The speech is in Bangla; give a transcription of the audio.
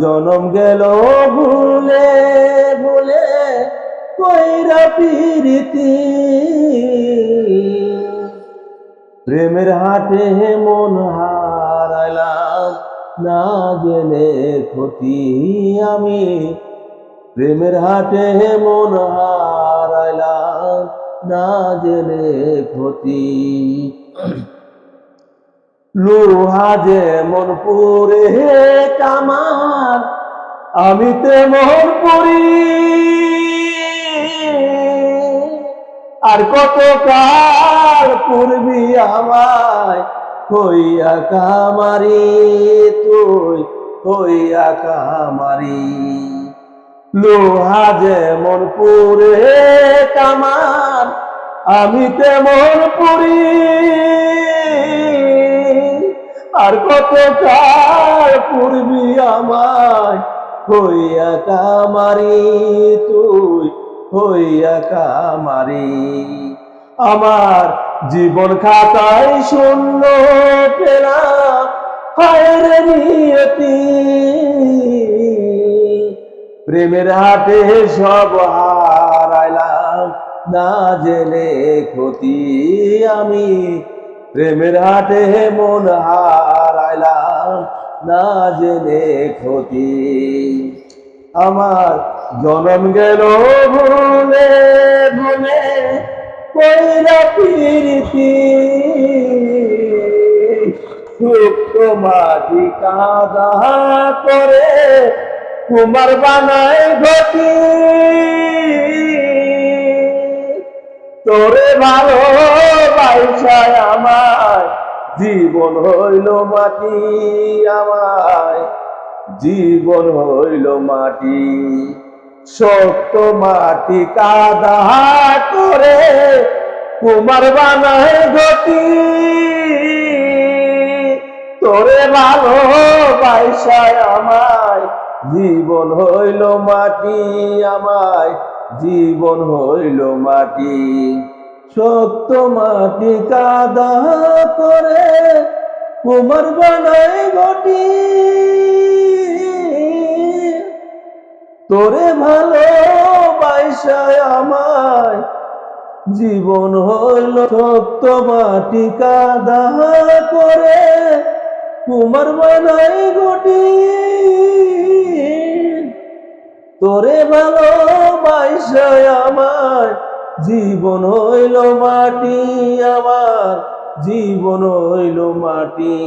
জনম গেল ভুলে ভুলে কইরা পিরিতি। প্রেমের হাটে মন হারাইলাম, না জেনে ক্ষতি আমি। প্রেমের হাটে মন হারাইলাম, না জেনে ক্ষতি। লোহা যেমন পুরে কামান আমি তেমন পুরি। আর কত কাল পূর্বি আমায় হইয়া কামারি তুই, হইয়া কামারি। লোহা যেমন পুরে কামান আমি তেমন পুরি। আর কত কাল পূর্বি আমায় হইয়া কামারি, তুই হইয়া কামারি। আমার জীবন খাতায় শূন্য পেলা হায়ের নিয়তি। প্রেমের হাটে সব হারাইলাম, না জেনে ক্ষতি আমি। প্রেমের হাটে মন হারাইলাম না জেনে ক্ষতি। আমার জনম গেল ভুলে ভুলে কইরা পিরিতি সুপ্ত মাটি কাদা করে কুমার বানায় ঘটি। তোরে ভালো আমায় জীবন হইল মাটি আমায়। জীবন হইল মাটি, শক্ত মাটি কাদা করে কুমার বানায় ঘটি তোরে ভালো বাইসায় আমায়। জীবন হইল মাটি আমায়, জীবন হইল মাটি। শক্ত মাটি কাদা করে কুমার বানায় ঘটি। তোরে ভালো বাইসায় আমায়। জীবন হইল শক্ত মাটি কাদা করে কুমার বানাই গটি তোরে ভালো বাইসায় আমার জীবন হইল মাটি আমার জীবন হইল মাটি।